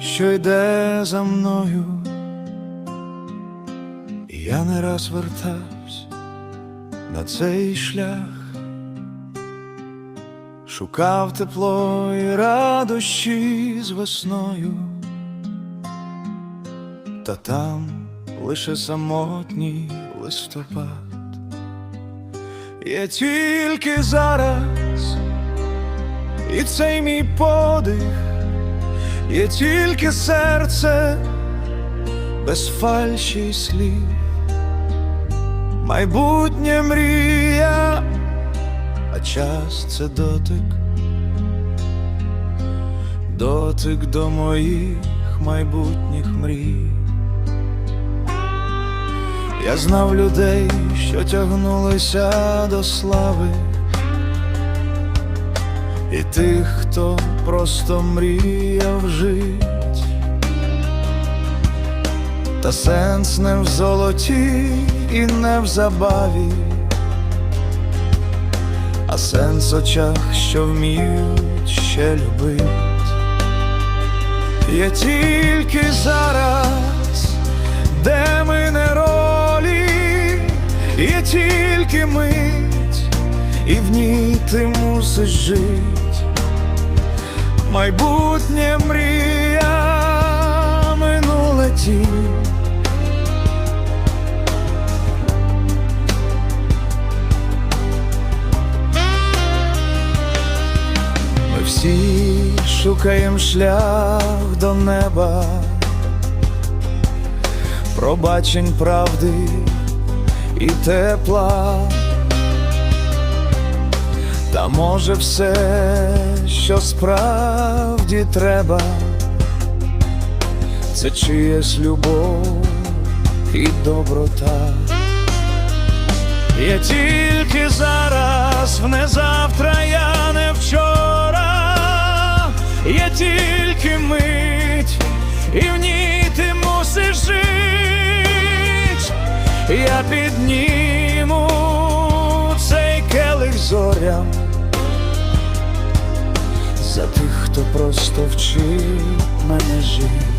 що йде за мною, я не раз вертався на цей шлях, шукав тепло і радощі з весною, та там лише самотній листопад. Є тільки зараз, і цей мій подих, є тільки серце без фальші й слів, майбутнє мрія, а час це дотик, дотик до моїх майбутніх мрій. Я знав людей, що тягнулися до слави, і тих, хто просто мріяв жить, та сенс не в золоті і не в забаві, а сенс очах, що вміють ще любить. Є тільки зараз, де ми не ролі, є тільки мить, і в ній ти мусиш жить. Майбутнє мрія, минуле тінь. Ми всі шукаємо шлях до неба, пробачень правди і тепла. Може все, що справді треба, це чиєсь любов і доброта. Є тільки зараз, в не завтра, я не вчора, є тільки мить, і в ній ти мусиш жить. Я підніму цей келих зорям за тих, хто просто вчить мене жити.